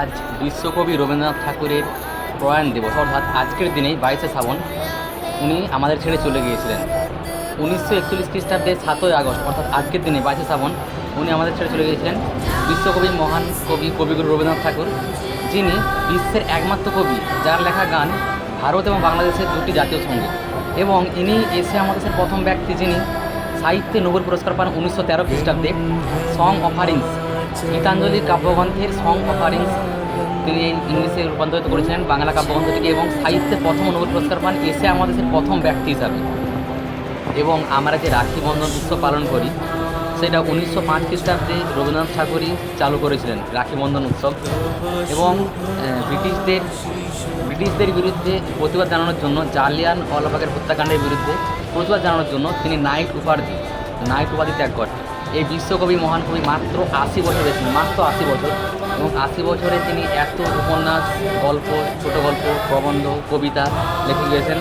আজ বিশ্বকবি রবীন্দ্রনাথ ঠাকুরের প্রয়াণ দিবস, অর্থাৎ আজকের দিনেই বাইশে শ্রাবণ উনি আমাদের ছেড়ে চলে গিয়েছিলেন। উনিশশো একচল্লিশ খ্রিস্টাব্দে সাতই আগস্ট, অর্থাৎ আজকের দিনে বাইশে শ্রাবণ উনি আমাদের ছেড়ে চলে গিয়েছিলেন। বিশ্বকবি মহান কবি কবিগুরু রবীন্দ্রনাথ ঠাকুর, যিনি বিশ্বের একমাত্র কবি, যার লেখা গান ভারত এবং বাংলাদেশের দুটি জাতীয় সংগীত। এবং ইনি এশিয়া মহাদেশের প্রথম ব্যক্তি যিনি সাহিত্যে নোবেল পুরস্কার পান উনিশশো তেরো খ্রিস্টাব্দে সং অফারিংস গীতাঞ্জলি কাব্যগ্রন্থের সং অফারিংস তিনি ইংলিশে রূপান্তরিত করেছিলেন, বাংলা কাব্যগ্রন্থটিকে এবং সাহিত্যে প্রথম নোবেল পুরস্কার পান এশিয়া মহাদেশের প্রথম ব্যক্তি হিসাবে। এবং আমরা যে রাখি বন্ধন উৎসব পালন করি, সেটা উনিশশো পাঁচ খ্রিস্টাব্দে রবীন্দ্রনাথ ঠাকুরই চালু করেছিলেন রাখি বন্ধন উৎসব। এবং ব্রিটিশদের ব্রিটিশদের বিরুদ্ধে প্রতিবাদ জানানোর জন্য জালিয়ান ওয়ালাবাগের হত্যাকাণ্ডের বিরুদ্ধে প্রতিবাদ জানানোর জন্য তিনি নাইট উপাধি নাইট উপাধি ত্যাগ করেন। এই বিশ্বকবি মহান কবি মাত্র আশি বছর ছিলেন মাত্র আশি বছর। এবং আশি বছরে তিনি এত উপন্যাস, গল্প, ছোট গল্প, প্রবন্ধ, কবিতা লিখে গিয়েছেন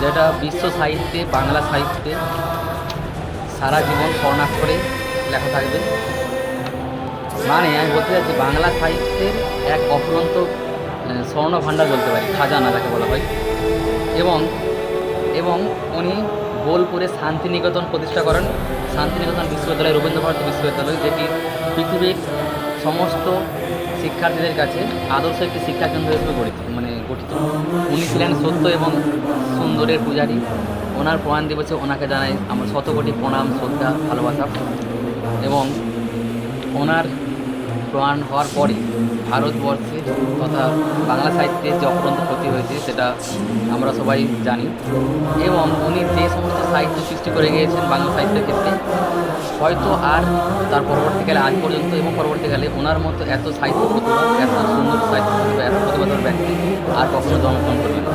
যেটা বিশ্ব সাহিত্যে, বাংলা সাহিত্যে সারা জীবন স্বর্ণাক্ষরে লেখা থাকবে। মানে আমি বলতে চাচ্ছি, বাংলা সাহিত্যের এক অফুরন্ত স্বর্ণ ভাণ্ডার বলতে পারি, খাজানা যাকে বলা হয়। এবং এবং উনি বোলপুরে শান্তিনিকেতন প্রতিষ্ঠা করেন। শান্তিনিকেতন বিশ্ববিদ্যালয়, রবীন্দ্রভারতী বিশ্ববিদ্যালয়, যেটি পৃথিবীর সমস্ত শিক্ষার্থীদের কাছে আদর্শ একটি শিক্ষাকেন্দ্র হিসেবে গঠিত মানে গঠিত। উনি ছিলেন সত্য এবং সুন্দরের পূজারী। ওনার প্রয়াণ দিবসে ওনাকে জানাই, আমার শত কোটি প্রণাম, শ্রদ্ধা, ভালোবাসা। এবং ওনার প্রয়াণ হওয়ার পরই ভারতবর্ষে তথা বাংলা সাহিত্যে যে অপরন্ত ক্ষতি হয়েছে, সেটা আমরা সবাই জানি। এবং উনি যে সমস্ত সাহিত্য সৃষ্টি করে গিয়েছেন বাংলা সাহিত্যের ক্ষেত্রে, হয়তো আর তার পরবর্তীকালে আজ পর্যন্ত এবং পরবর্তীকালে ওনার মতো এত সাহিত্য প্রতিভা এত সুন্দর সাহিত্য প্রতিভা এত প্রতিভাধর ব্যক্তি আর কখনো জন্মগ্রহণ করবে না।